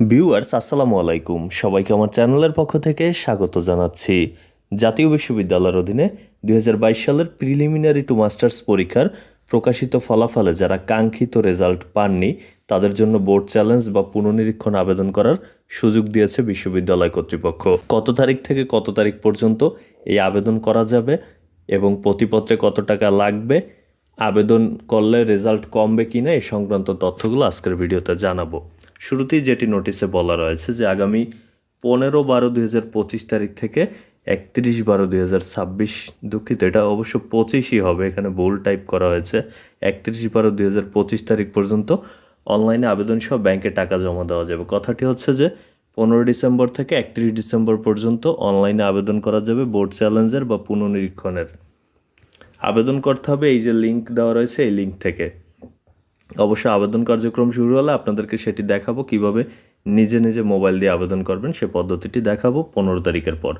Viewers, আসসালামু আলাইকুম। সবাইকে আমার চ্যানেলের পক্ষ থেকে স্বাগত জানাচ্ছি। জাতীয় বিশ্ববিদ্যালয়ের অধীনে দুই হাজার বাইশ সালের প্রিলিমিনারি টু মাস্টার্স পরীক্ষার প্রকাশিত ফলাফলে যারা কাঙ্ক্ষিত রেজাল্ট পাননি, তাদের জন্য বোর্ড চ্যালেঞ্জ বা পুনর্নিরীক্ষণ আবেদন করার সুযোগ দিয়েছে বিশ্ববিদ্যালয় কর্তৃপক্ষ। কত তারিখ থেকে কত তারিখ পর্যন্ত এই আবেদন করা যাবে এবং প্রতিপত্রে কত টাকা লাগবে, আবেদন করলে রেজাল্ট কমবে কিনা এই সংক্রান্ত তথ্যগুলো আজকের ভিডিওতে জানাব। শুরুতেই যেটি নোটিশে বলা রয়েছে যে আগামী পনেরো বারো দুই হাজার পঁচিশ তারিখ থেকে একত্রিশ বারো দুই হাজার ছাব্বিশ দুঃখিত, এটা অবশ্য পঁচিশই হবে, এখানে ভুল টাইপ করা হয়েছে। একত্রিশ বারো দুই হাজার পঁচিশ তারিখ পর্যন্ত অনলাইনে আবেদন সহ ব্যাংকে টাকা জমা দেওয়া যাবে। কথাটি হচ্ছে যে পনেরো ডিসেম্বর থেকে একত্রিশ ডিসেম্বর পর্যন্ত অনলাইনে আবেদন করা যাবে বোর্ড চ্যালেঞ্জের বা পুনর্নিরীক্ষণের। আবেদন করতে হবে, এই যে লিঙ্ক দেওয়া রয়েছে, এই লিঙ্ক থেকে। অবশ্য আবেদন কার্যক্রম শুরু হলে আপনাদেরকে সেটি দেখাবো কীভাবে নিজে নিজে মোবাইল দিয়ে আবেদন করবেন, সে পদ্ধতিটি দেখাবো পনেরো তারিখের পর।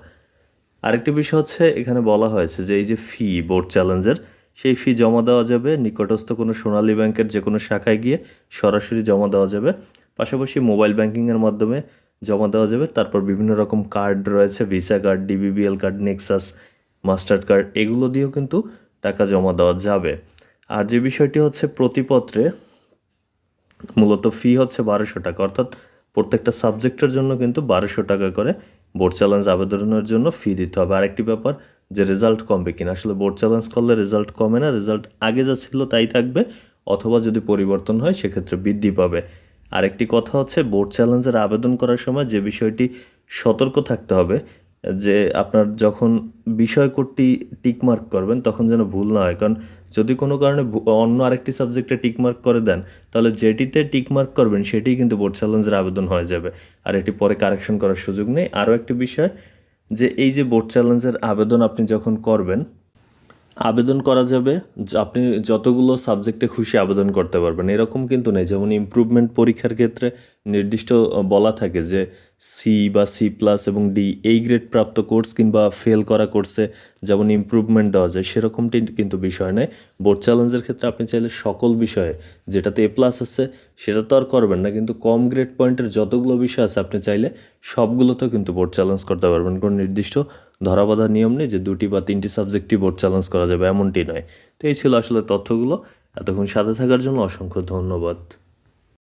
আরেকটি বিষয় হচ্ছে, এখানে বলা হয়েছে যে এই যে ফি, বোর্ড চ্যালেঞ্জের, সেই ফি জমা দেওয়া যাবে নিকটস্থ কোনো সোনালী ব্যাংকের যে কোনো শাখায় গিয়ে সরাসরি জমা দেওয়া যাবে। পাশাপাশি মোবাইল ব্যাংকিংয়ের মাধ্যমে জমা দেওয়া যাবে। তারপর বিভিন্ন রকম কার্ড রয়েছে, Visa card, DBBL card, Nexus, Mastercard, এগুলো দিয়েও কিন্তু টাকা জমা দেওয়া যাবে। আর যে বিষয়টি হচ্ছে প্রতিপত্রে মূলত ফি হচ্ছে বারোশো টাকা, অর্থাৎ প্রত্যেকটা সাবজেক্টের জন্য কিন্তু বারোশো টাকা করে বোর্ড চ্যালেঞ্জ আবেদনের জন্য ফি দিতে হবে। আরেকটি ব্যাপার, যে রেজাল্ট কমবে কিনা। আসলে বোর্ড চ্যালেঞ্জ করলে রেজাল্ট কমে না রেজাল্ট আগে যা ছিল তাই থাকবে, অথবা যদি পরিবর্তন হয় সেক্ষেত্রে বৃদ্ধি পাবে। আরেকটি কথা হচ্ছে বোর্ড চ্যালেঞ্জের আবেদন করার সময় যে বিষয়টি সতর্ক থাকতে হবে যে আপনার যখন বিষয় টিকমার্ক করবেন, তখন যেন ভুল না হয়। কারণ যদি কোনো কারণে অন্য আরেকটি সাবজেক্টে টিকমার্ক করে দেন, তাহলে যেটিতে টিকমার্ক করবেন সেটি কিন্তু বোর্ড চ্যালেঞ্জের আবেদন হয়ে যাবে। আর এটি পরে কারেকশন করার সুযোগ নেই। আরও একটি বিষয়, যে এই যে বোর্ড চ্যালেঞ্জের আবেদন আপনি যখন করবেন, আবেদন করা যাবে আপনি যতগুলো সাবজেক্টে খুশি আবেদন করতে পারবেন। এরকম কিন্তু নেই। যেমন ইমপ্রুভমেন্ট পরীক্ষার ক্ষেত্রে নির্দিষ্ট, বলা থাকে যে সি বা সি প্লাস এবং ডি এই গ্রেড প্রাপ্ত কোর্স কিংবা ফেল করা কোর্সে যেমন ইমপ্রুভমেন্ট দেওয়া যায়, সেরকমটি কিন্তু বিষয় নয়। বোর্ড চ্যালেঞ্জের ক্ষেত্রে আপনি চাইলে সকল বিষয়ে, যেটাতে এ প্লাস আছে, সেটা তো আর করবেন না, কিন্তু কম গ্রেড পয়েন্টের যতগুলো বিষয় আছে, আপনি চাইলে সবগুলোতেও কিন্তু বোর্ড চ্যালেঞ্জ করতে পারবেন। কোনো নির্দিষ্ট ধরাবাধা নিয়ম নেই যে দুটি বা তিনটি সাবজেক্টই বোর্ড চ্যালেঞ্জ করা যাবে, এমনটি নয়। তো এই ছিল আসলে তথ্যগুলো। এতক্ষণ সাথে থাকার জন্য অসংখ্য ধন্যবাদ।